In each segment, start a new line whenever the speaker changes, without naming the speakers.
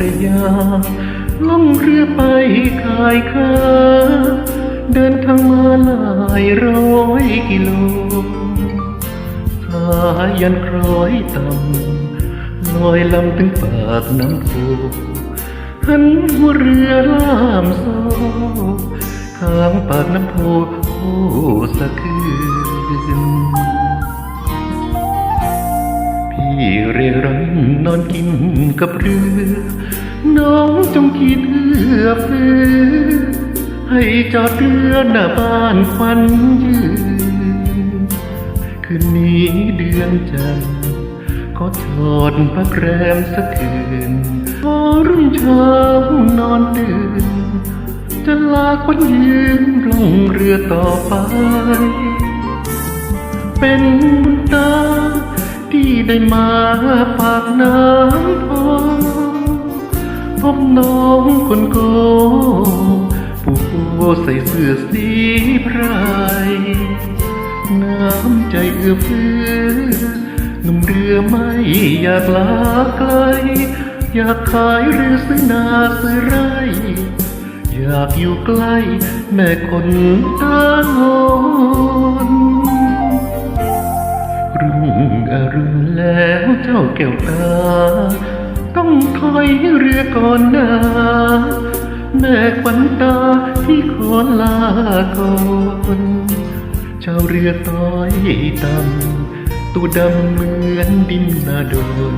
ระยา ล่องเรือไปขายค้าเดินทางมาหลายร้อยกิโลสายันคล้อยต่ำลอยลำถึงปากน้ำโพหันหัวเรือล่ามโซ่ข้างปากน้ำโพโอ้สะคืนพี่เรียรันนอนกินกับเรือ น้องจงคิดเอื้อเฟื้อให้จอดเรือหน้าบ้านควันยืนคืนนี้เดือนจันทร์ขอทอดพักแรมสักคืนพอรุ่งเช้านอนตื่นจะลาควันยืนลงเรือต่อไป เป็นบุญตาที่ได้มาปากน้ำพอ พบน้องคนโกผู้โกใส่เสื้อสีไพรน้ำใจเอื้อเฟื้อหนุ่มเรือไม่อยากลาไกล อยากขายเรือซื้อนาซื้อไร่อยากอยู่ใกล้แม่คนตาโนรุ่งอรุณแล้วเจ้าแก้วตา ต้องถอยเรือก่อนนะแม่ควันตาที่ขอลาก่อนชาวเรือต้อยต่ำตัวดำเหมือนดินนาโดน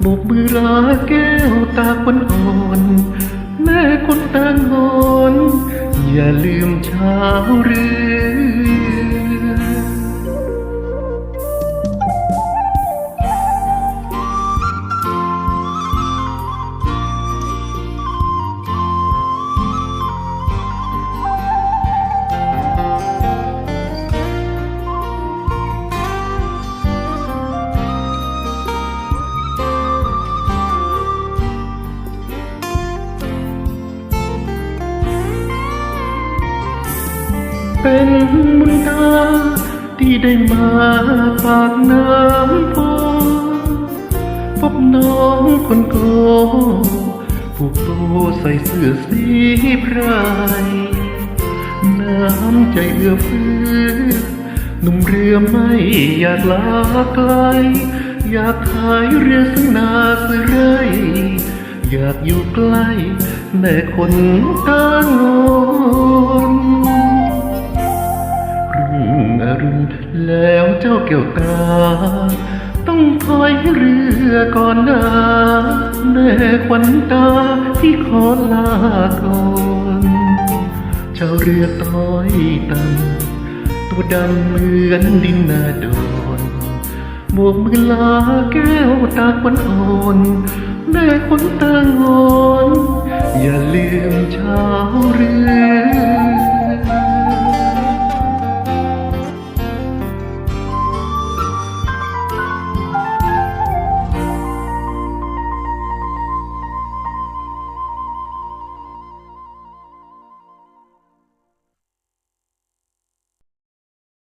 โบกมือลาแก้วตาคนอ่อน แม่คนตางหอนอย่าลืมชาวเรือ เป็นบุญตา ที่ได้มาปากน้ำพอพบน้องคนโกผูกโตใส่เสื้อสีไพรน้ำใจเอื้อเฟื้อหนุ่มเรือไม่อยากลาไกล อยากขายเรือซึ่งนาซื้อไรอยากอยู่ใกล้แม่คนตางอน รุ่งอรุณแล้วเจ้าแก้วตาต้องถอยเรือก่อนนะแม่ควันตาที่ขอลาก่อนชาเรือต้อยต่ำตัวดำเหมือนดินนาโดนบวกมือลาแก้วตาควันอ่อนแม่คนตางอน